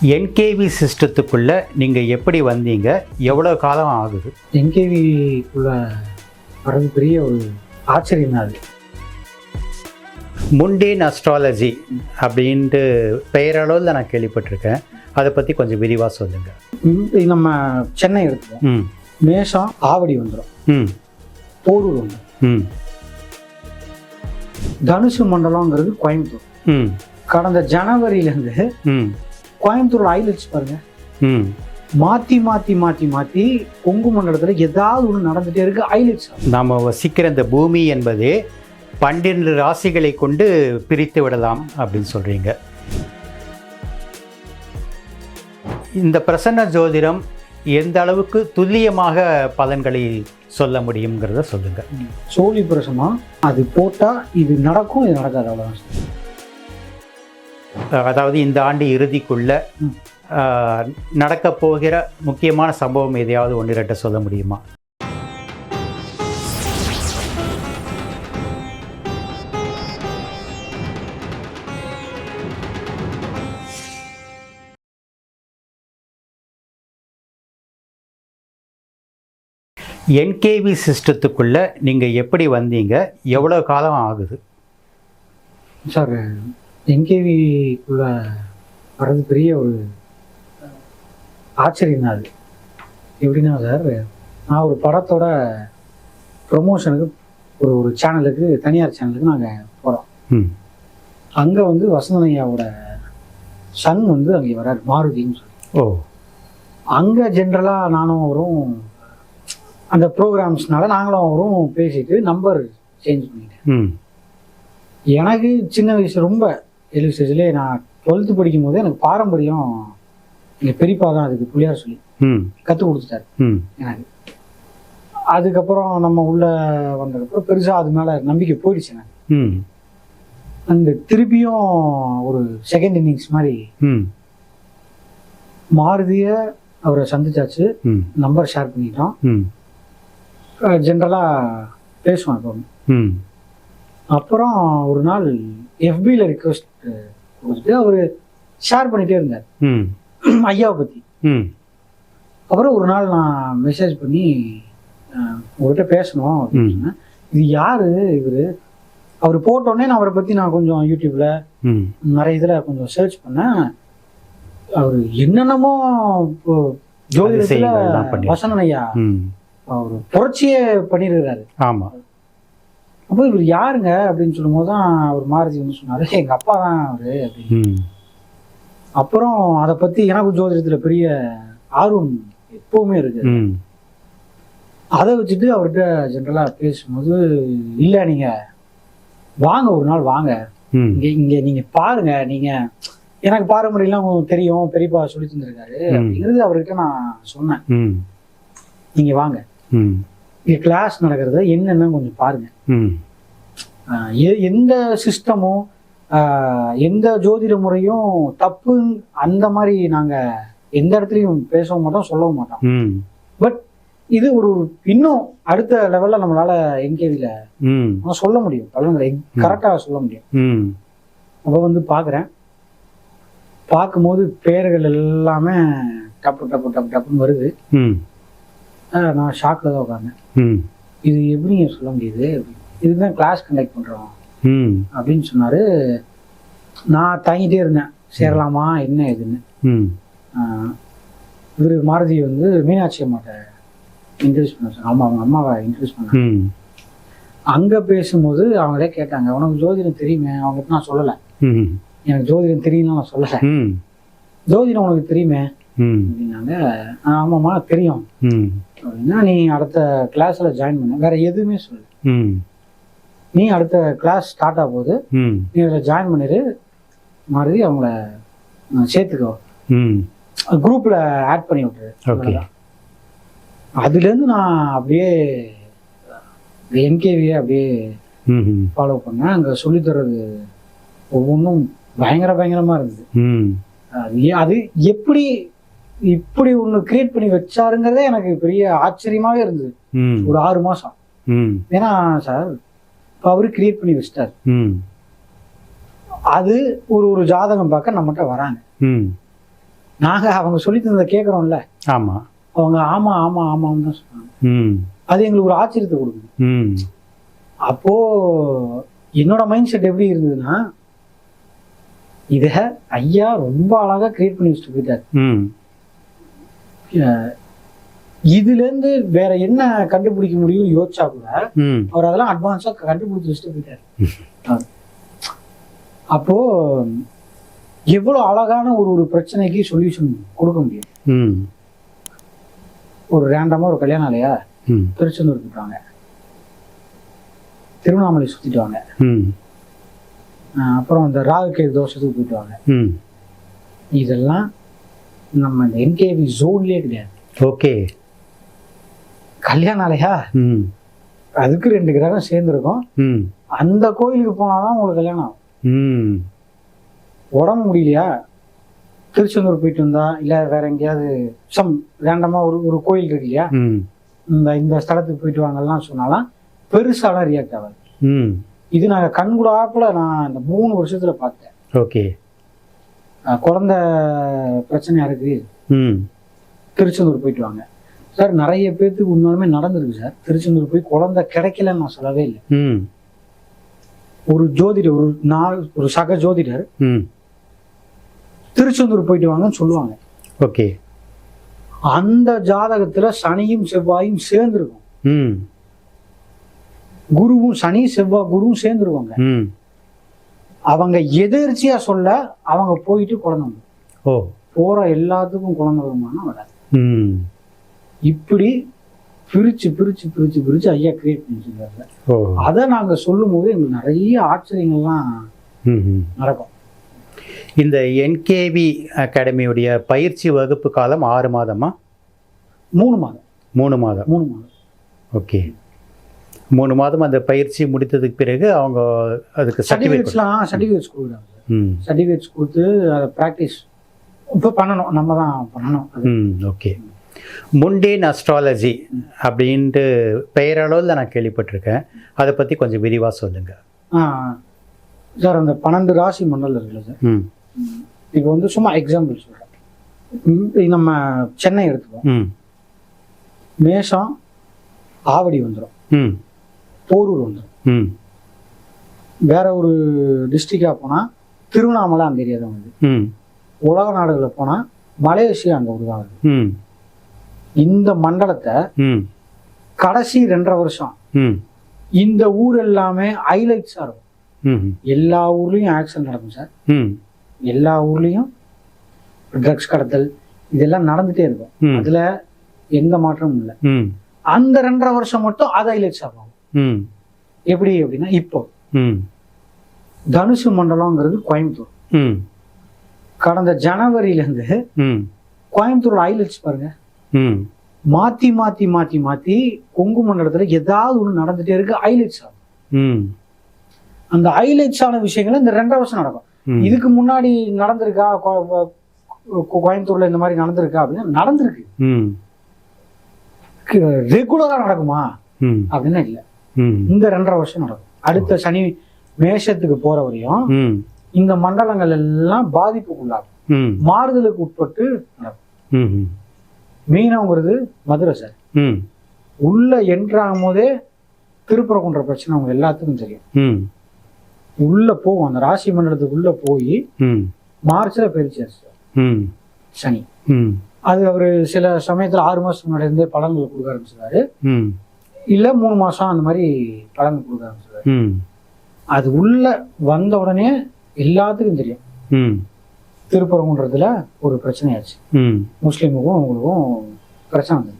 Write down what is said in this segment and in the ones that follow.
NKV சிஸ்டத்துக்குள்ளே நீங்கள் எப்படி வந்தீங்க? எவ்வளோ காலம் ஆகுது? என்கேவிக்குள்ள வர்றது பெரிய ஒரு ஆச்சரியம் அது. முண்டேன் அஸ்ட்ராலஜி அப்படின்ட்டு பெயரளவில் நான் கேள்விப்பட்டிருக்கேன். அதை பற்றி கொஞ்சம் விரிவாக சொல்லுங்கள் ம், நம்ம சென்னை ம். மேஷம் ஆவடி வந்துடும் ம். போரூர் வந்துடும் ம். தனுசு மண்டலங்கிறது கோயம்புத்தூர். ம். கடந்த ஜனவரியிலேருந்து கோயம்புத்தூர் ஐலட்ஸ் பாருங்க. ம். மாற்றி மாற்றி மாற்றி மாற்றி கொங்கு மண்டலத்தில் ஏதாவது ஒன்று நடந்துகிட்டே இருக்கு ஐலட்ஸ் நாம் வசிக்கிற இந்த பூமி என்பதே பன்னிரண்டு ராசிகளை கொண்டு பிரித்து விடலாம் அப்படின்னு சொல்கிறீங்க இந்த பிரசன்ன ஜோதிடம் எந்த அளவுக்கு துல்லியமாக பலன்களை சொல்ல முடியுங்கிறத சொல்லுங்கள் சோழி பிரசமா அது போட்டால் இது நடக்கும் இது நடக்காது அவ்வளோதான் அதாவது இந்த ஆண்டு இறுதிக்குள்ள ம். நடக்க போகிற முக்கியமான சம்பவம் எதையாவது ஒன்று ரெட்ட சொல்ல முடியுமா? என்கேவி சிஸ்டத்துக்குள்ள நீங்கள் எப்படி வந்தீங்க? எவ்வளோ காலம் ஆகுது? சார் என்கேவிக்குள்ள வர்றது பெரிய ஒரு ஆச்சரியம் தான் அது. எப்படின்னா சார் நான் ஒரு படத்தோட ப்ரொமோஷனுக்கு ஒரு ஒரு சேனலுக்கு தனியார் சேனலுக்கு நாங்கள் போகிறோம் ம். அங்கே வந்து வசந்தனையாவோட சன் வந்து அங்கே வர்றார் மாருதின்னு சொல்லி. ஓ. அங்கே ஜென்ரலாக நானும் அவரும் அந்த ப்ரோக்ராம்ஸ்னால நாங்களும் அவரும் பேசிட்டு நம்பர் சேஞ்ச் பண்ணிட்டேன் ம். எனக்கு சின்ன வயசு ரொம்ப ஏழு ஸ்டேஜ்லேயே நான் டுவெல்த்து படிக்கும் போது எனக்கு பாரம்பரியம் எங்கள் பெரியப்பா தான் அதுக்கு புள்ளியார் சொல்லி ம். கற்றுக் கொடுத்துட்டாரு. ம். எனக்கு. அதுக்கப்புறம் நம்ம உள்ள வந்ததுக்கப்புறம் பெருசாக அது மேலே நம்பிக்கை போயிடுச்சு எனக்கு. ம். அந்த திருப்பியும் ஒரு செகண்ட் இன்னிங்ஸ் மாதிரி ம். மாருதிய அவரை சந்திச்சாச்சு. நம்பர் ஷேர் பண்ணிட்டோம். ம். ஜென்ரலாக பேசுவோம் இப்போ ம். அப்புறம் ஒரு நாள் எஃபியில் ரிக்வெஸ்ட் கொடுத்துட்டு அவர் ஷேர் பண்ணிகிட்டே இருந்தார். ம். ஐயாவை பற்றி ம். அப்புறம் ஒரு நாள் நான் மெசேஜ் பண்ணி அஹ், உங்ககிட்ட பேசணும் அப்படின்னு. சொன்னேன். இது யாரு இவர்? அவர் போட்டோடனே நான் அவரை பற்றி நான் கொஞ்சம் யூடியூப்ல ம். நிறைய இதில் கொஞ்சம் சர்ச் பண்ணேன். அவர் என்னென்னமோ ஜோதிடத்தில். வசனன் ஐயா ம். அவர் புரட்சியே பண்ணியிருக்கிறாரு ஆமாம் அப்போ இவர் யாருங்க அப்படின்னு சொல்லும்போது தான் அவர் மாருதி வந்து சொன்னாரு. எங்கள் அப்பா தான் அவரு அப்படின்னு. அப்புறம் அதை பற்றி எனக்கு ஜோதிடத்தில் பெரிய ஆர்வம் எப்பவுமே இருக்கு அதை வச்சுட்டு அவர்கிட்ட ஜென்ரலாக பேசும்போது இல்லை நீங்கள் வாங்க ஒரு நாள் வாங்க. இங்கே இங்கே நீங்கள் பாருங்க நீங்கள் எனக்கு பாரம்பரியம்லாம் தெரியும் பெரியப்பா சொல்லி தந்திருக்காரு. அப்படிங்கிறது அவர்கிட்ட நான் சொன்னேன். நீங்கள் வாங்க. கிளாஸ் நடக்கிறத என்னென்னு கொஞ்சம் பாருங்க. எந்த சிஸ்டமும் எந்த ஜோதிட முறையும் தப்பு அந்த மாதிரி நாங்கள் எந்த இடத்துலையும் பேசவும் மாட்டோம் சொல்லவும் மாட்டோம். பட் இது ஒரு இன்னும் அடுத்த லெவலில் நம்மளால என்கேவியில் ம். சொல்ல முடியும். பலன்களை கரெக்டாக சொல்ல முடியும். அப்போ வந்து பார்க்குறேன் பார்க்கும்போது பேர்கள் எல்லாமே டப்பு டப்பு டப்பு டப்புன்னு வருது. நான் ஷாக்கில் தான் உட்காந்தேன் ம். இது எப்படிங்க சொல்ல முடியுது? இதுதான் கிளாஸ் கண்டக்ட் பண்ணுறோம் ம். அப்படின்னு சொன்னார். நான் தங்கிட்டே இருந்தேன். சேரலாமா? என்ன ஏதுன்னு. ம். இவர் மாருதி வந்து மீனாட்சி அம்மாட்ட இன்ட்ரடியூஸ் பண்ண சொன்னாங்க ஆமாம் அவங்க அம்மாவை இன்ட்ரடியூஸ் பண்ணாங்க. ம். அங்கே பேசும்போது அவங்களே கேட்டாங்க. உனக்கு ஜோதிடம் தெரியுமே? அவங்ககிட்ட நான் சொல்லலை. ம். எனக்கு ஜோதிடம் தெரியும்னு நான் சொல்லலை. ம். ஜோதிடம் உனக்கு தெரியுமே? ம். அப்படின்னாங்க. "ஆ, ஆமாம்மா தெரியும். ம். அப்படின்னா நீ அடுத்த கிளாஸில் ஜாயின் பண்ண. வேற எதுவுமே சொல்லு. ம். நீ அடுத்த கிளாஸ் ஸ்டார்ட் ஆக போகுது ம். நீ அதில் ஜாயின் பண்ணிடு மறுபடி அவங்கள சேர்த்துக்கோ. ம். குரூப்பில் ஆட் பண்ணி விட்டுரு. அதுலேருந்து நான் அப்படியே என்கேவியை அப்படியே ம் ம் ஃபாலோ பண்ணேன். அங்கே சொல்லித்தர்றது ஒவ்வொன்றும் பயங்கர பயங்கரமாக இருந்தது. அது எப்படி இப்படி ஒன்று கிரியேட் பண்ணி வச்சாருங்கிறதே எனக்கு பெரிய ஆச்சரியமாகவே இருந்தது. ஒரு ஆறு மாதம் ம். ஏன்னா சார் இப்போ அவரு கிரியேட் பண்ணி வச்சிட்டாரு. ம். அது ஒரு ஒரு ஜாதகம் பார்க்க நம்மகிட்ட வராங்க. ம். நாங்க அவங்க சொல்லி தந்ததை கேட்குறோம்ல ஆமாம் அவங்க ஆமா ஆமா ஆமான்னு தான் சொன்னாங்க. ம். அது எங்களுக்கு ஒரு ஆச்சரியத்தை கொடுக்குது. ம். அப்போ என்னோட மைண்ட் செட் எப்படி இருந்ததுன்னா இத ஐயா ரொம்ப அழகா கிரியேட் பண்ணி வச்சுட்டு போயிட்டாரு. ம் அஹ் இதுல இருந்து வேற என்ன கண்டுபிடிக்க முடியும்னு யோசிச்சா கூட அவர் அதெல்லாம் அட்வான்ஸா கண்டுபிடிச்சு வச்சுட்டு போயிட்டாரு. அப்போ எவ்வளவு அழகான ஒரு ஒரு பிரச்சனைக்கு சொல்யூஷன் கொடுக்க முடியும்? ம். ஒரு ரேண்டமா ஒரு கல்யாணம் இல்லையா திருச்செந்தூர் போயிட்டாங்க திருவண்ணாமலை சுத்திட்டு வாங்க. ம். அஹ் அப்புறம் இந்த ராகுகேது தோஷத்துக்கு போயிட்டு வாங்க. ம். இதெல்லாம் நம்ம இந்த என்கேவி ஜோன்லயே கிடையாது. ஓகே கல்யாணம் ம். அதுக்கு ரெண்டு கிரகம் சேர்ந்துருக்கும். ம். அந்த கோயிலுக்கு போனாதான் உங்களுக்கு கல்யாணம் ஆகும். ம். உடம்பு முடியலையா? திருச்செந்தூர் போயிட்டு வந்தா இல்ல வேற எங்கேயாவது சம் ரேண்டமா ஒரு ஒரு கோயில் இருக்கு இல்லையா? இந்த இந்த ஸ்தலத்துக்கு போயிட்டு வாங்கலாம் சொன்னாலாம் பெருசாலாம் ரியாக்ட் ஆகாது. ம். இது நாங்க கண்கூடாப்புல நான் இந்த மூணு வருஷத்துல பார்த்தேன். ஓகே குழந்தை பிரச்சனையா இருக்கு. ம். திருச்செந்தூர் போயிட்டு வாங்க. சார் நிறைய பேர்த்துக்கு உண்மையுமே நடந்திருக்கு சார். திருச்செந்தூர் போய் குழந்தை கிடைக்கலன்னு நான் சொல்லவே இல்லை. ம். ஒரு ஜோதிடர் ஒரு நான் ஒரு சக ஜோதிடர் ம். திருச்செந்தூர் போயிட்டு வாங்கன்னு சொல்லுவாங்க. ஓகே. அந்த ஜாதகத்துல சனியும் செவ்வாயும் சேர்ந்துருக்கும். ம். குருவும் சனி செவ்வாய் குருவும் சேர்ந்துருவாங்க. ம். அவங்க எதிர்ச்சியா சொல்ல அவங்க போயிட்டு குழந்தை. ஓ. போற எல்லாத்துக்கும் குழந்தை வருமானம் வராது. ம். இப்படி பிரிச்சு பிரிச்சு பிரிச்சு பிரிச்சு ஐயா கிரியேட் பண்ணி வச்சிருக்காங்க ஓ. அதை நாங்க சொல்லும் போது எங்களுக்கு நிறைய ஆச்சரியங்கள்லாம் ம் ம் நடக்கும். இந்த என்கேவி அகாடமியுடைய பயிற்சி வகுப்பு காலம் ஆறு மாதமா? மூணு மாதம். மூணு மாதம். மூணு மாதம். ஓகே. மூணு மாதம் அந்த பயிற்சி முடித்ததுக்கு பிறகு அவங்க அதுக்கு சர்டிஃபிகேட் சர்டிஃபிகேட்ஸ்லாம் சர்டிஃபிகேட்ஸ் கொடுக்குறாங்க. சர்டிஃபிகேட்ஸ் கொடுத்து அதை ப்ராக்டிஸ் இப்போ பண்ணணும். நம்ம தான் பண்ணணும் ஓகே முண்டேன் அஸ்ட்ராலஜி அப்படின்ட்டு பெயரளவில் நான் கேள்விப்பட்டிருக்கேன். அதை பற்றி கொஞ்சம் விரிவாக சொல்லுங்கள் சார் அந்த பன்னெண்டு ராசி மண்டலம் இருக்குல்ல சார். ம். இப்போ வந்து சும்மா எக்ஸாம்பிள் சொல்கிறேன் நம்ம சென்னை எடுத்துப்போம் ம். மேஷம் ஆவடி வந்துடும் ம். போரூர் வந்துடும் வேற ஒரு டிஸ்ட்ரிக்டாக போனால் திருவண்ணாமலை அந்த ஏரியா தான் வருது உலக நாடுகளில் போனால் மலேசியா அங்கே உருவாகுது ம். இந்த மண்டலத்தை கடைசி ரெண்டரை வருஷம் இந்த ஊர் எல்லாமே ஹைலைட்ஸாக இருக்கும். எல்லா ஊர்லேயும் ஆக்சிடென்ட் நடக்கும் சார். எல்லா ஊர்லேயும் ட்ரக்ஸ் கடத்தல் இதெல்லாம் நடந்துட்டே இருக்கும். அதுல எந்த மாற்றமும் இல்லை. அந்த ரெண்டரை வருஷம் மட்டும் அது ஹைலைட்ஸ் ஆகும் எப்படி அப்படின்னா இப்போ. ம். தனுசு மண்டலம்ங்கிறது கோயம்புத்தூர். ம். கடந்த ஜனவரியிலேருந்து ம். கோயம்புத்தூர்ல ஹைலைட்ஸ் பாருங்க. ம். மாத்தி மாத்தி மாத்தி மாத்தி கொங்கு மண்டலத்துல ஏதாவது ஒன்று நடந்துட்டே இருக்கு ஹைலைட்ஸ் ஆகும் ம். அந்த ஹைலைட்ஸ் ஆன விஷயங்கள் இந்த ரெண்டரை வருஷம் நடக்கும். இதுக்கு முன்னாடி நடந்திருக்கா கோயம்புத்தூர்ல இந்த மாதிரி நடந்திருக்கா அப்படின்னா நடந்திருக்கு. ம். ரெகுலரா நடக்குமா? அப்படின்னா இல்லை. இந்த ரெண்டரை வருஷம் நடக்கும். அடுத்த சனி மேஷத்துக்கு போற வரையும் இந்த மண்டலங்கள் எல்லாம் பாதிப்புக்குள்ளாகும். மாறுதலுக்கு உட்பட்டு நடக்கும். ம் மீனம்ங்கிறது மதுரை சார். ம். உள்ள என்ட்ராகும் போதே திருப்பரங்குன்ற பிரச்சனை அவங்க எல்லாத்துக்கும் தெரியும். உள்ள போகும். அந்த ராசி மண்டலத்துக்குள்ள போய் மார்ச்ல பயிற்சியாச்சு சார். ம். சனி. ம். அது அவர் சில சமயத்துல ஆறு மாசம் முன்னாடி இருந்தே பலன்கள் கொடுக்க ஆரம்பிச்சிருக்காரு இல்ல மூணு மாசம் அந்த மாதிரி பலன்கள் கொடுக்க ஆரம்பிச்சிருக்காரு ம். அது உள்ள வந்த உடனே எல்லாத்துக்கும் தெரியும். ம். திருப்பரங்குன்றத்துல ஒரு பிரச்சனையாச்சு. முஸ்லீமுக்கும் அவங்களுக்கும் பிரச்சனை வந்தது.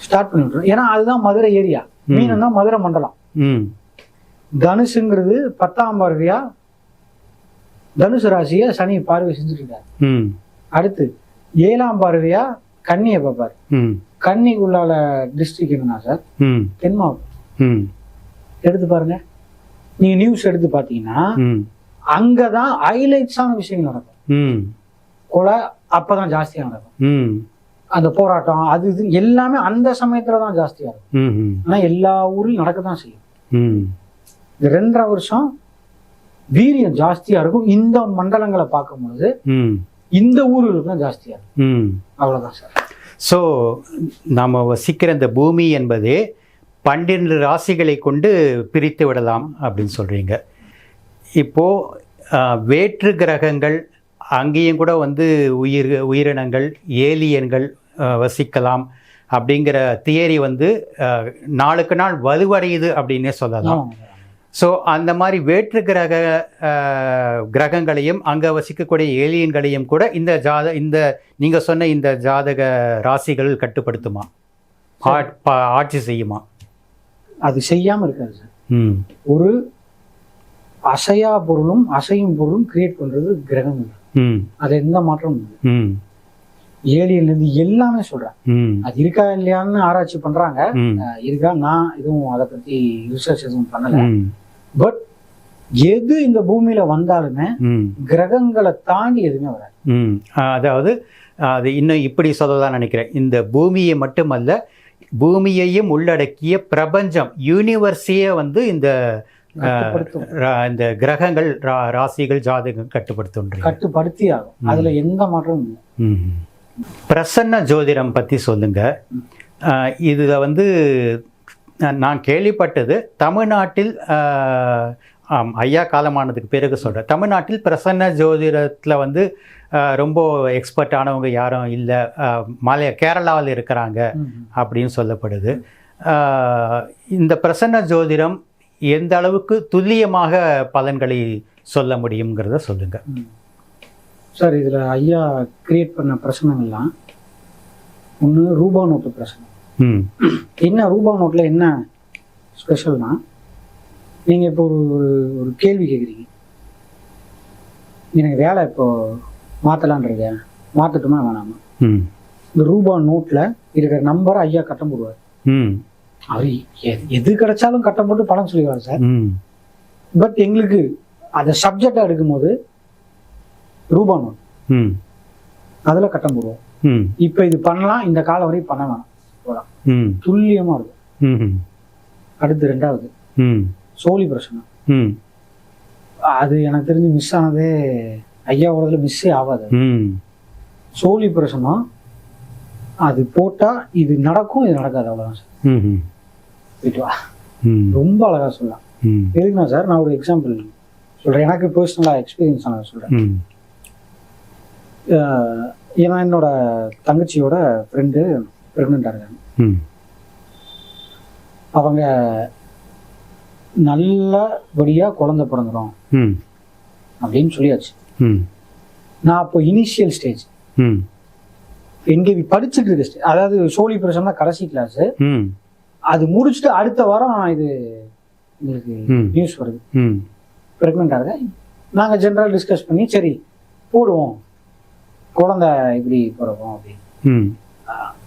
ஸ்டார்ட் பண்ணி விட்டுரும் ஏன்னா அதுதான் மதுரை ஏரியா. மீனம் தான் மதுரை மண்டலம். ம். தனுசுங்கிறது பத்தாம் பார்வையா தனுசு ராசியை சனி பார்வை செஞ்சுட்டு அடுத்து ஏழாம் பார்வையா கன்னியை பார்ப்பாரு. ம் கன்னிக்குள்ளால டிஸ்ட்ரிக்ட் என்னன்னா சார் ம். தென் மாவட்டம். ம். எடுத்து பாருங்க. நீங்க நியூஸ் எடுத்து பார்த்தீங்கன்னா ம். அங்கதான் ஹைலைட்ஸான விஷயங்கள் நடக்கும். ம். கொலை அப்பதான் ஜாஸ்தியா நடக்கும். ம். அந்த போராட்டம் அது இது எல்லாமே அந்த சமயத்துல தான் ஜாஸ்தியா இருக்கும். ஆனா எல்லா ஊர்லயும் நடக்க தான் செய்யும். ம். இந்த ரெண்டரை வருஷம் வீரியம் ஜாஸ்தியா இருக்கும். இந்த மண்டலங்களை பார்க்கும்போது ம். இந்த ஊர்களுக்கு தான் ஜாஸ்தியா இருக்கு ம். அவ்வளவுதான் சார் ஸோ நாம் வசிக்கிற இந்த பூமி என்பதே பன்னிரண்டு ராசிகளை கொண்டு பிரித்து விடலாம் அப்படின்னு சொல்கிறீங்க இப்போது வேற்று கிரகங்கள் அங்கேயும் கூட வந்து உயிர் உயிரினங்கள் ஏலியன்கள் வசிக்கலாம் அப்படிங்கிற தியரி வந்து நாளுக்கு நாள் வலுவடையுது அப்படின்னே சொல்லலாம். ஸோ அந்த மாதிரி வேற்று கிரக கிரகங்களையும் அங்கே வசிக்கக்கூடிய ஏலியன்களையும் கூட இந்த ஜாத இந்த நீங்கள் சொன்ன இந்த ஜாதக ராசிகள் கட்டுப்படுத்துமா? ஆட்சி செய்யுமா? அது செய்யாம இருக்காது சார். ஒரு அசையா பொருளும் அசையும் பொருளும் கிரியேட் பண்றது கிரகங்கள். ம். அது எந்த மாற்றமும் இல்லை. ம். ஏலியன்ல இருந்து எல்லாமே சொல்றேன். ம். அது இருக்கா இல்லையான்னு ஆராய்ச்சி அஹ் இருக்கா? நான் எதுவும் அதை பத்தி ரிசர்ச் எதுவும் பண்ணல. பட் எது இந்த பூமியில வந்தாலுமே கிரகங்களை தாண்டி எதுவுமே வராது. அதாவது அது இன்னும் இப்படி சொல்லலாம் நினைக்கிறேன். இந்த பூமியை மட்டுமல்ல பூமியையும் உள்ளடக்கிய பிரபஞ்சம் யூனிவர்ஸையே வந்து இந்த கட்டுப்படுத்தும். இந்த கிரகங்கள் ரா- ராசிகள் ஜாதகம் கட்டுப்படுத்துன்றீங்க கட்டுப்படுத்தி ஆகும். அதுல எந்த மாற்றமும் இல்லை. பிரசன்ன ஜோதிடம் பற்றி சொல்லுங்க. இதுல வந்து நான் கேள்விப்பட்டது தமிழ்நாட்டில் ஐயா காலமானதுக்கு பிறகு சொல்கிறேன் தமிழ்நாட்டில் பிரசன்ன ஜோதிடத்தில் வந்து ரொம்ப எக்ஸ்பர்ட் ஆனவங்க யாரும் இல்லை. மலைய கேரளாவில் இருக்கிறாங்க. அப்படின்னு சொல்லப்படுது. இந்த பிரசன்ன ஜோதிடம் எந்த அளவுக்கு துல்லியமாக பலன்களை சொல்ல முடியுங்கிறத சொல்லுங்க. ம். சார் இதுல ஐயா கிரியேட் பண்ண பிரச்சனைகள்லாம் ஒன்று ரூபா நோட்டு பிரச்சனை ம் என்ன ரூபா நோட்டில் என்ன ஸ்பெஷல்னா நீங்கள் இப்போ ஒரு ஒரு- ஒரு கேள்வி கேட்குறீங்க எனக்கு வேலை இப்போ மாற்றலான் இருக்கேன் மாற்றட்டுமா வேணாமா? ம். இந்த ரூபா நோட்டில் இருக்கிற நம்பரை ஐயா கட்டம் போடுவார். ம். அவர் எது- கிடைச்சாலும் கட்டம் போட்டு பணம் சொல்லிடுவார் சார். ம். பட் எங்களுக்கு அதை சப்ஜெக்டாக எடுக்கும்போது ரூபா நோட். ம். அதில் கட்டம் போடுவோம். ம். இப்போ இது பண்ணலாம் இந்த காலம் வரையும் பண்ண வேணாம் போகலாம் துல்லியமாக இருக்கும். அடுத்து ரெண்டாவது. சோழி பிரச்சனை. அது எனக்கு தெரிஞ்சு மிஸ் ஆனதே ஐயாவோடதுல மிஸ்ஸே ஆகாது. சோழி பிரசனம் அது போட்டா இது நடக்கும் இது நடக்காது அவ்வளவுதான் சார். போயிட்டு வா. ரொம்ப அழகா சொல்லலாம். எதுக்குண்ணா சார் நான் ஒரு எக்ஸாம்பிள் சொல்றேன். எனக்கு பர்சனலா எக்ஸ்பீரியன்ஸ் நான் அஹ் ஏன்னா என்னோட தங்கச்சியோட ஃப்ரெண்டு ப்ரெக்னெண்ட்டாக இருக்காங்க ம். அவங்க நல்லபடியா குழந்தை பிறந்துடும் ம். அப்படின்னு சொல்லியாச்சு. ம். நான் அப்போ இனிஷியல் ஸ்டேஜ் ம். எங்கே படிச்சுட்டு இருக்க அதாவது சோழி பிரசனம் தான் கடைசி கிளாஸ் அது முடிச்சுட்டு அடுத்த வாரம் இது எங்களுக்கு. நியூஸ் வருது. ம். ப்ரெக்னெண்ட் ஆகுது. நாங்கள் ஜென்ரல் டிஸ்கஸ் பண்ணி சரி போடுவோம். குழந்தை இப்படி பிறக்கும் அப்படின்னு. ம்.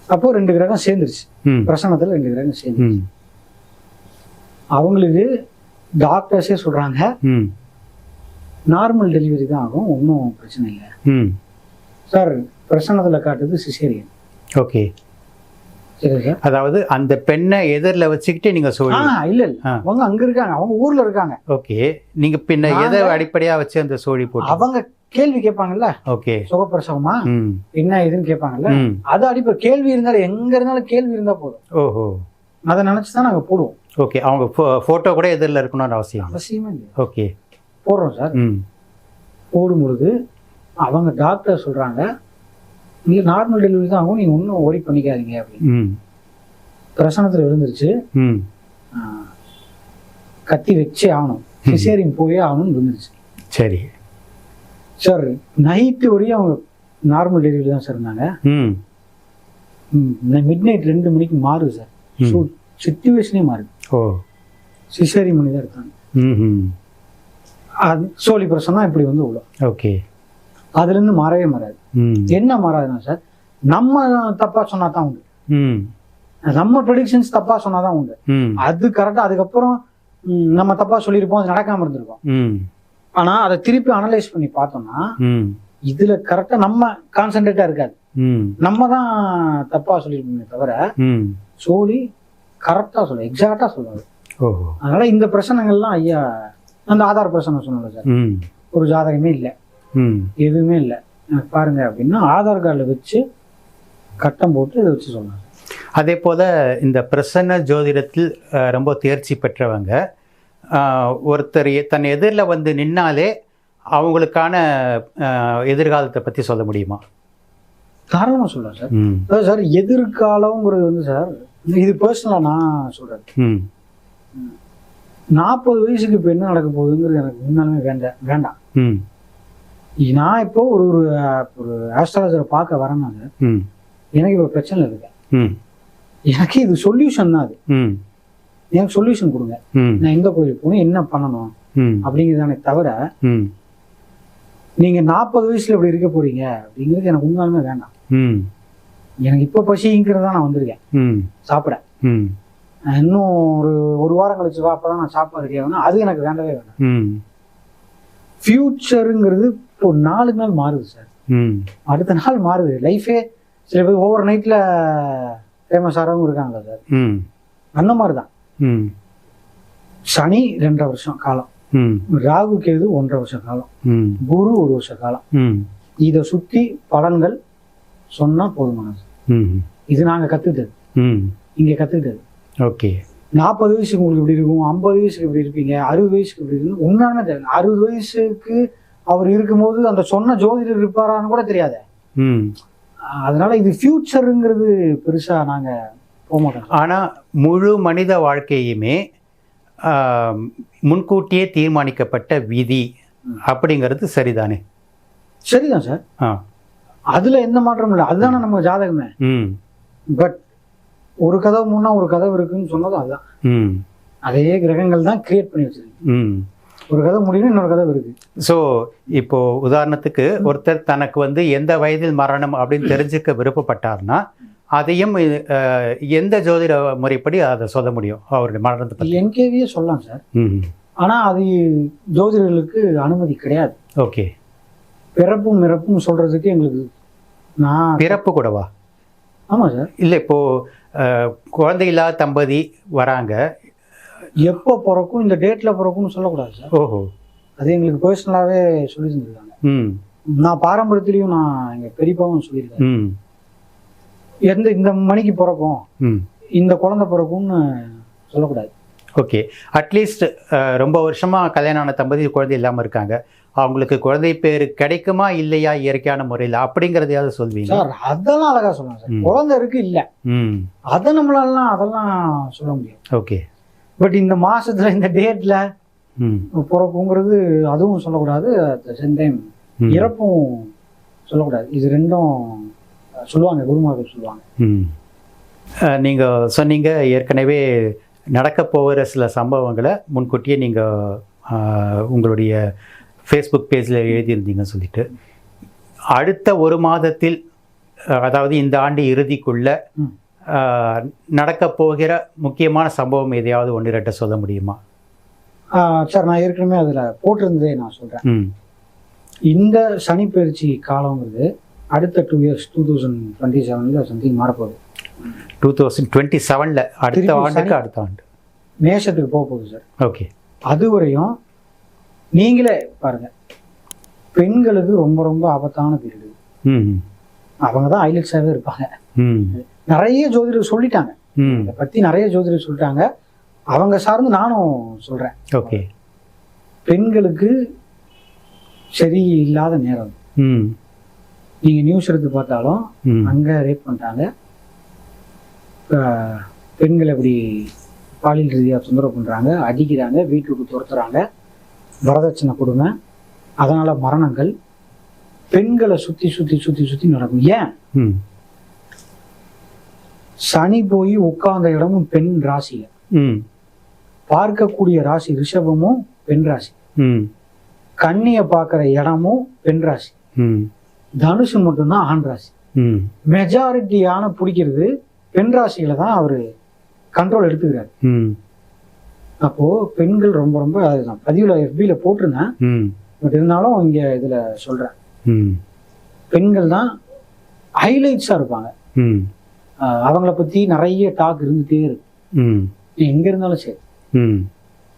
அப்போ ரெண்டு கிரகம் சேர்ந்துருச்சு. பிரசனத்தில் ரெண்டு கிரகம் சேர்ந்து ம். அவங்களுக்கு டாக்டர்ஸே சொல்றாங்க. ம். நார்மல் டெலிவரி தான் ஆகும் ஒன்றும் பிரச்சனை இல்லை. ம். சார் பிரசனத்தில் காட்டுது சிசேரியன். ஓகே. அதாவது அந்த பெண்ணை எதிரில் வச்சுக்கிட்டு நீங்கள் ஆ சொல்லி இல்ல. இல்ல. அவங்க அங்க இருக்காங்க அவங்க ஊர்ல இருக்காங்க. ஓகே. நீங்கள் பின்ன எதை அடிப்படையாக வச்சு அந்த சோழி போட்டு அவங்க கேள்வி கேட்பாங்கல்ல? ஓகே. சுகப்பிரசவமா? ம். என்ன ஏதுன்னு கேட்பாங்கல்ல? அது அடிப்படை கேள்வி இருந்தாலும் எங்க இருந்தாலும் கேள்வி இருந்தா போதும். ஓஹோ. அதை நினைச்சு தான் நாங்க போடுவோம். ஓகே அவங்க ஃபோட்டோ கூட எதிரில் இருக்கணும்னு அவசியம். அவசியமே இல்லை. ஓகே. போடுறோம் சார். ம். போடும் பொழுது அவங்க டாக்டர் சொல்றாங்க இல்ல நார்மல் டெலிவரி தான் ஆகும் நீங்க ஒன்றும் ஓடி பண்ணிக்காதீங்க அப்படின்னு. ம். பிரசனத்துல விழுந்துருச்சு. கத்தி வச்சே ஆகணும். சிசேரின் போயே ஆகணும்னு விழுந்துருச்சு. சரி. சார் நைட்டு வரையும் அவங்க நார்மல் டெலிவரி தான் சார் இருந்தாங்க. மிட் நைட் ரெண்டு மணிக்கு மாறுது சார். ஸோ சுச்சுவேஷனே மாறுது. ஓ. சிசேரி மணி தான் இருக்காங்க. அது சோழி பிரசனம் தான் இப்படி வந்து விழும் ஓகே. அதுலேருந்து மாறவே மாறாது. என்ன மாறாதுன்னா சார் நம்ம தப்பா சொன்னா தான் உண்டு. நம்ம ப்ரெடிக்ஷன்ஸ் தப்பா சொன்னா தான் உண்டு. அது கரெக்டா அதுக்கப்புறம் நம்ம தப்பா சொல்லியிருப்போம் அது நடக்காம இருந்திருக்கும். ஆனா அதை திருப்பி அனலைஸ் பண்ணி பார்த்தோம்னா இதுல கரெக்டா நம்ம கான்சென்ட்ரேட்டா இருக்காது. ம். நம்ம தான் தப்பா சொல்லியிருப்போமே தவிர சோழி கரெக்டா சொல்லுவோம் எக்ஸாக்டா சொல்லுவாங்க ஓஹோ. அதனால இந்த பிரச்சனைகள்லாம் ஐயா அந்த ஆதார பிரச்சனை சொன்னல சார். ம். ஒரு ஜாதகமே இல்லை. ம். எதுவுமே இல்லை. எனக்கு பாருங்க அப்படின்னா ஆதார் கார்டில் வச்சு கட்டம் போட்டு இதை வச்சு சொன்னாங்க அதே போல் இந்த பிரசன்ன ஜோதிடத்தில் ரொம்ப தேர்ச்சி பெற்றவங்க ஒருத்தர் தன் எதிரில் வந்து நின்னாலே அவங்களுக்கான எதிர்காலத்தை பற்றி சொல்ல முடியுமா? தாராளமாக சொல்கிறேன் சார். அதாவது சார் எதிர்காலங்கிறது வந்து சார் இது பர்சனலாக நான் சொல்கிறேன் நாற்பது வயசுக்கு இப்போ என்ன நடக்க போகுதுங்கிறது எனக்கு உண்மையாலுமே வேண்டாம். வேண்டாம் நான் இப்போ ஒரு ஒரு ஒரு ஆஸ்ட்ராலஜரை பார்க்க வரேன்னா சார் ம். எனக்கு இப்போ பிரச்சனை இருக்கு எனக்கு இது சொல்யூஷன் தான் அது. எனக்கு சொல்யூஷன் கொடுங்க. நான் எந்த கோயிலுக்கு போகணும் என்ன பண்ணணும் அப்படிங்கிறதானே தவிர நீங்க நாற்பது வயசுல இப்படி இருக்க போறீங்க அப்படிங்கிறது எனக்கு உண்மையாலுமே வேண்டாம். ம். எனக்கு இப்போ பசிங்கிறதா நான் வந்திருக்கேன். ம். சாப்பிட. இன்னும் ஒரு ஒரு வாரம் கழிச்சு வா அப்பதான் நான் சாப்பாடு ரெடி ஆகணும் அது எனக்கு வேண்டவே வேண்டாம். ம். ஃபியூச்சருங்கிறது இப்போ நாளுக்கு நாள் மாறுது சார் ம். அடுத்த நாள் மாறுது. லைஃபே சில பேர் ஓவர் நைட்ல ஃபேமஸ் ஆகிறவங்க இருக்காங்களா சார் ம். அந்த மாதிரி தான் சனி ரெண்டரை வருஷம் காலம். ம். ராகு கேது ஒன்றரை வருஷ காலம். ம். குரு ஒரு வருஷ காலம். ம். இதை சுற்றி பலன்கள் சொன்னா போதுமானது ம். இது நாங்க கத்துக்கிட்டது. ம். இங்க கத்துக்கிட்டது. ஓகே. நாற்பது வயசுக்கு உங்களுக்கு இப்படி இருக்கும்? ஐம்பது வயசுக்கு இப்படி இருப்பீங்க? அறுபது வயசுக்கு இப்படி இருக்கும்? உண்மையான தெரியல. அறுபது வயசுக்கு அவர் இருக்கும்போது அந்த சொன்ன ஜோதிடர் இருப்பாரான்னு கூட தெரியாது. ம். அதனால இது ஃபியூச்சருங்கிறது பெருசா நாங்க போக மாட்டோம் ஆனால் முழு மனித வாழ்க்கையுமே முன்கூட்டியே தீர்மானிக்கப்பட்ட விதி அப்படிங்கிறது சரிதானே? சரிதான் சார். ஆ. அதுல எந்த மாற்றமும் இல்லை. அதுதானே நம்ம ஜாதகமே. பட் ஒரு கதவு முன்னா ஒரு கதவு இருக்குன்னு சொன்னதும் அதுதான். ம். அதே கிரகங்கள் தான் கிரியேட் பண்ணி வச்சிருக்கு. ம். ஒரு கதவு முடியும் இன்னொரு கதவு இருக்கு. ஸோ இப்போ உதாரணத்துக்கு ஒருத்தர் தனக்கு வந்து எந்த வயதில் மரணம் அப்படின்னு தெரிஞ்சுக்க விருப்பப்பட்டார்னா அதையும் எந்த ஜோதிட முறைப்படி அதை சொல்ல முடியும் அவருடைய மரணத்தை பற்றி என்கேவியே சொல்லலாம் சார். ம் ஆனா அது ஜோதிடர்களுக்கு அனுமதி கிடையாது. ஓகே. பிறப்பும் இறப்பும் சொல்றதுக்கு எங்களுக்கு நான் பிறப்பு கூடவா? ஆமா சார். இல்லை இப்போ அஹ், குழந்தை இல்லாத தம்பதி வராங்க. எப்போ பிறக்கும் இந்த டேட்ல பிறக்கும்னு சொல்லக்கூடாது சார். ஓஹோ. அது எங்களுக்கு பர்சனலாவே சொல்லி தந்துருக்காங்க ம். நான் பாரம்பரியத்திலையும் நான் எங்க பெரியப்பாவும் சொல்லியிருக்கேன். ம். எந்த இந்த மணிக்கு பிறக்கும். இந்த குழந்தை பிறக்கும்னு சொல்லக்கூடாது. ஓகே. அட்லீஸ்ட் ரொம்ப வருஷமாக கல்யாணம் ஆன தம்பதி குழந்தை இல்லாமல் இருக்காங்க. அவங்களுக்கு குழந்தை பேர் கிடைக்குமா இல்லையா இயற்கையான முறையில்? அப்படிங்கிறதையாவது சொல்வீங்க சார் அதெல்லாம் அழகா சொல்லலாம் சார். குழந்தை இருக்கு இல்ல. ம். அதை நம்மளாலாம் அதெல்லாம் சொல்ல முடியும் ஓகே. பட் இந்த மாசத்துல இந்த டேட்ல ம். பிறக்குங்கிறது அதுவும் சொல்லக்கூடாது. Same time. இறப்பும் சொல்லக்கூடாது. இது ரெண்டும் சொல்லுவாங்க குருமார்கள் சொல்லுவாங்க. ம். நீங்கள் சொன்னீங்க ஏற்கனவே நடக்க போகிற சில சம்பவங்களை முன்கூட்டியே நீங்கள் உங்களுடைய ஃபேஸ்புக் பேஜில் எழுதியிருந்தீங்கன்னு சொல்லிட்டு. அடுத்த ஒரு மாதத்தில் அதாவது இந்த ஆண்டு இறுதிக்குள்ள நடக்க போகிற முக்கியமான சம்பவம் எதையாவது ஒன்று ரெட்ட சொல்ல முடியுமா? சார் நான் ஏற்கனவே அதுல போட்டிருந்ததே நான் சொல்றேன். ம். இந்த சனி பயிற்சி காலங்கிறது அடுத்த two years two thousand twenty செவன்ல சம்திங் மாறப்போகுது. டூ தௌசண்ட் டுவெண்ட்டி செவனில் அடுத்த ஆண்டுக்கு அடுத்த ஆண்டு. மேஷத்துக்கு போக போகுது சார் ஓகே அது வரையும் நீங்களே பாருங்க. பெண்களுக்கு ரொம்ப ரொம்ப ஆபத்தான பீரியடு அவங்க தான் ஹைலைட்ஸாகவே இருப்பாங்க. ம். நிறைய ஜோதிடர் சொல்லிட்டாங்க. ம். இதை பத்தி நிறைய ஜோதிடர் சொல்லிட்டாங்க. அவங்க சார்ந்து நானும் சொல்றேன். ஓகே பெண்களுக்கு சரி இல்லாத நேரம் ம் நீங்க நியூஸ் எடுத்து பார்த்தாலும் அங்க ரேப் பண்ணிட்டாங்க. பெண்களை இப்படி பாலியல் ரீதியாக தொந்தரவு பண்றாங்க அடிக்கிறாங்க வீட்டுக்கு துரத்துறாங்க. வரதட்சணை கொடுமை. அதனால மரணங்கள். பெண்களை சுத்தி சுத்தி சுத்தி சுத்தி நடக்கும். ஏன்? சனி போய் உட்கார்ந்த இடமும் பெண் ராசியில. ம். பார்க்கக்கூடிய ராசி ரிஷபமும் பெண் ராசி. ம். கன்னியை பார்க்குற இடமும் பெண் ராசி. ம் தனுசு மட்டும்தான் ஆண் ராசி. ம். மெஜாரிட்டியான பிடிக்கிறது பெண் ராசியில தான் அவர் கண்ட்ரோல் எடுத்துக்கிறாரு. ம். அப்போ பெண்கள் ரொம்ப ரொம்ப அது நான் பதிவில் எஃபியில் போட்டிருந்தேன். ம். பட் இருந்தாலும் இங்க இதுல சொல்றேன். ம். பெண்கள் தான் ஹைலைட்ஸா இருப்பாங்க. அவங்கள பத்தி நிறைய டாக் இருந்துட்டே இருக்கு. ம். எங்க இருந்தாலும் சரி. ம்.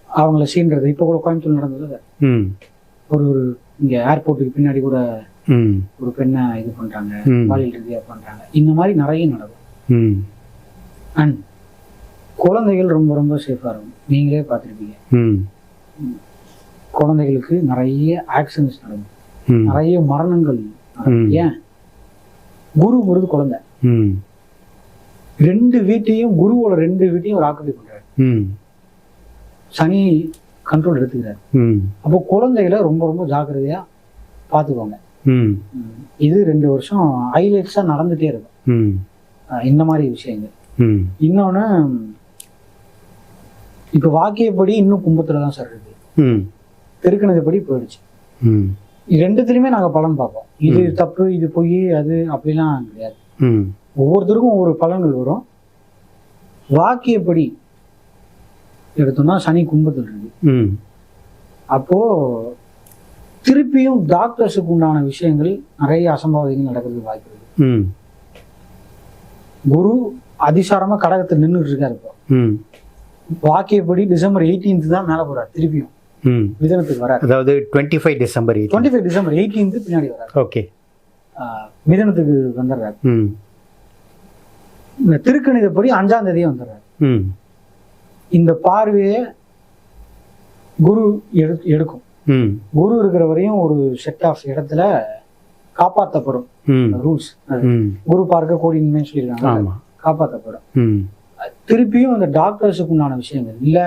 அவங்கள சீன்றது இப்போ கூட கோயம்புத்தூர் நடந்தது ம். ஒரு ஒரு இங்க ஏர்போர்ட்டுக்கு பின்னாடி கூட ஒரு பெண்ணை இது பண்றாங்க. பாலியல் ரீதியா பண்றாங்க. இந்த மாதிரி நிறைய நடக்கும். அண்ட் குழந்தைகள் ரொம்ப ரொம்ப சேஃபா இருக்கும். நீங்களே பார்த்துருப்பீங்க. குழந்தைகளுக்கு நிறைய ஆக்சிடென்ட்ஸ் நடக்கும். நிறைய மரணங்கள். ஏன்? குருங்கிறது குழந்தை. ரெண்டு வீட்டையும் குருவோட ரெண்டு வீட்டையும் ஒரு ஆக்குபை பண்றாரு. சனி கண்ட்ரோல் எடுத்துக்கிறாரு. அப்போ குழந்தைகளை ரொம்ப ரொம்ப ஜாக்கிரதையா பார்த்துக்கோங்க. இது ரெண்டு வருஷம் ஹைலைட்ஸா நடந்துட்டே இருக்கும். இந்த மாதிரி விஷயங்கள். ம். இன்னொன்று இப்போ வாக்கியப்படி இன்னும் கும்பத்துல தான் சார் இருக்கு. ம். பெருக்கினதுபடி போயிடுச்சு. ரெண்டுத்துலையுமே நாங்கள் பலன் பார்ப்போம். இது தப்பு இது பொய் அது அப்படிலாம் கிடையாது. ம். ஒவ்வொருத்தருக்கும் ஒவ்வொரு பலன்கள் வரும். வாக்கியப்படி எடுத்தோம்னா சனி கும்பத்தில் இருக்கு. ம். அப்போ திருப்பியும் டாக்டர்ஸுக்கு உண்டான விஷயங்கள் நிறைய அசம்பாவிதங்கள் நடக்கிறதுக்கு வாய்ப்பு இருக்கு. ம். குரு அதிசாரமா கடகத்தில் நின்றுட்டு இருக்காரு இப்போ. ம். வாக்கியப்படி டிசம்பர் 18th தான் மேலே போறாரு திருப்பியும். ம். மிதனத்துக்கு வராரு. அதாவது twenty five December twenty five December 18th பின்னாடி வராரு. ஓகே. மிதனத்துக்கு வந்துடுறாரு. ம். இந்த திருக்கணிதப்படி அஞ்சாம் தேதியே வந்துடுறாரு. ம். இந்த பார்வையை குரு எடு எடுக்கும். குரு இருக்கிற வரையும் ஒரு செட் ஆஃப் இடத்துல காப்பாற்றப்படும் ரூல்ஸ் குரு பார்க்க கோடின்மை சொல்லியிருக்காங்க. காப்பாற்றப்படும் திருப்பியும் அந்த டாக்டர்ஸுக்கு உண்டான விஷயங்கள் இல்ல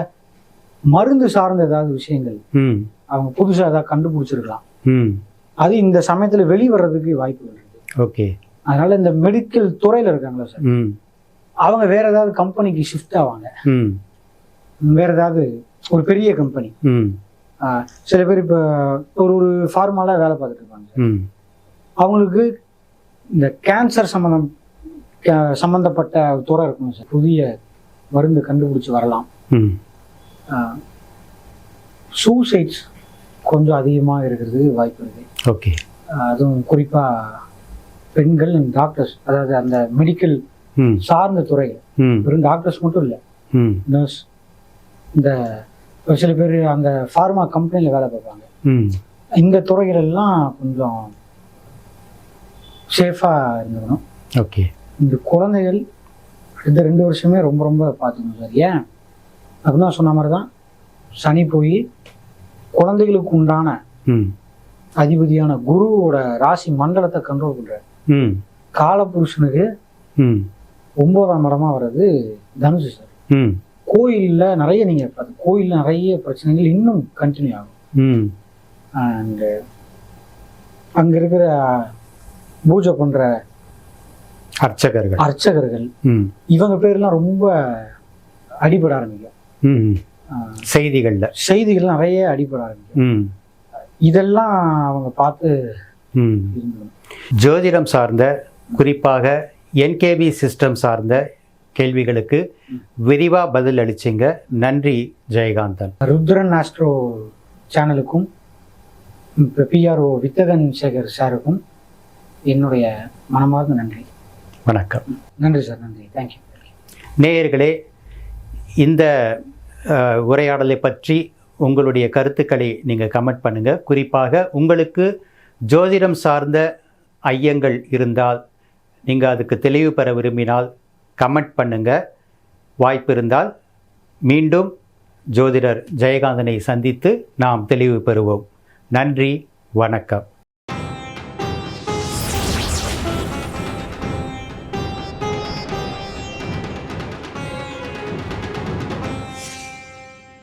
மருந்து சார்ந்த ஏதாவது விஷயங்கள் அவங்க புதுசா ஏதாவது கண்டுபிடிச்சிருக்கலாம். அது இந்த சமயத்துல வெளிவரதுக்கு வாய்ப்புகள் இருக்கு ஓகே. அதனால இந்த மெடிக்கல் துறையில இருக்காங்களா சார்? அவங்க வேற ஏதாவது கம்பெனிக்கு ஷிஃப்ட் ஆவாங்க. வேற ஏதாவது ஒரு பெரிய கம்பெனி சில பேர் இப்போ ஒரு ஒரு ஃபார்மால வேலை பார்த்துட்டு இருப்பாங்க. அவங்களுக்கு இந்த கேன்சர் சம்மந்தம் சம்மந்தப்பட்ட துறை இருக்கும் சார். புதிய மருந்து கண்டுபிடிச்சு வரலாம். ம். சூசைட்ஸ் கொஞ்சம் அதிகமாக இருக்கிறது வாய்ப்பு இருக்கு. ஓகே. அதுவும் குறிப்பாக பெண்கள் டாக்டர்ஸ் அதாவது அந்த மெடிக்கல் சார்ந்த ம். வெறும் டாக்டர்ஸ் மட்டும் இல்லை ம். நர்ஸ் இந்த ஒரு சில பேர் அந்த ஃபார்மா கம்பெனியில் வேலை பார்ப்பாங்க. ம். இந்த துறைகள் எல்லாம் கொஞ்சம் சேஃபாக இருந்துக்கணும். ஓகே. இந்த குழந்தைகள் இந்த ரெண்டு வருஷமே ரொம்ப ரொம்ப பார்த்துக்கணும் சார். ஏன்? அப்படின்னா சொன்ன மாதிரி தான் சனி போய் குழந்தைகளுக்கு உண்டான ம். அதிபதியான குருவோட ராசி மண்டலத்தை கண்ட்ரோல் பண்றாரு. ம். காலபுருஷனுக்கு ம். ஒன்பதாம் இடமா வர்றது தனுசு சார். ம். கோயில்ல நிறைய நீங்க பார்த்து கோயில்ல நிறைய பிரச்சனைகள் இன்னும் கண்டினியூ ஆகும். ம். அண்ட் அங்க இருக்கிற பூஜை பண்ற அர்ச்சகர்கள். அர்ச்சகர்கள். ம். இவங்க பேர்லாம் ரொம்ப அடிபட ஆரம்பிக்கும். செய்திகளில். செய்திகள் நிறைய அடிபட ஆரம்பிக்கும். ம். இதெல்லாம் அவங்க பார்த்து ஜோதிடம் சார்ந்த குறிப்பாக என்கேவி சிஸ்டம் சார்ந்த கேள்விகளுக்கு விரிவாக பதில் அளிச்சிங்க. நன்றி ஜெயகாந்தன். ருத்ரன் ஆஸ்ட்ரோ சேனலுக்கும் பிஆர்ஓ வித்தகன் சேகர் சாருக்கும் என்னுடைய மனமார்ந்த நன்றி. வணக்கம். நன்றி சார் நன்றி. தேங்க்யூ நேயர்களே இந்த உரையாடலை பற்றி உங்களுடைய கருத்துக்களை நீங்கள் கமெண்ட் பண்ணுங்கள் குறிப்பாக உங்களுக்கு ஜோதிடம் சார்ந்த ஐயங்கள் இருந்தால் நீங்கள் அதுக்கு தெளிவு பெற விரும்பினால் கமெண்ட் பண்ணுங்கள் வாய்ப்பு இருந்தால் மீண்டும் ஜோதிடர் ஜெயகாந்தனை சந்தித்து நாம் தெளிவு பெறுவோம். நன்றி வணக்கம்.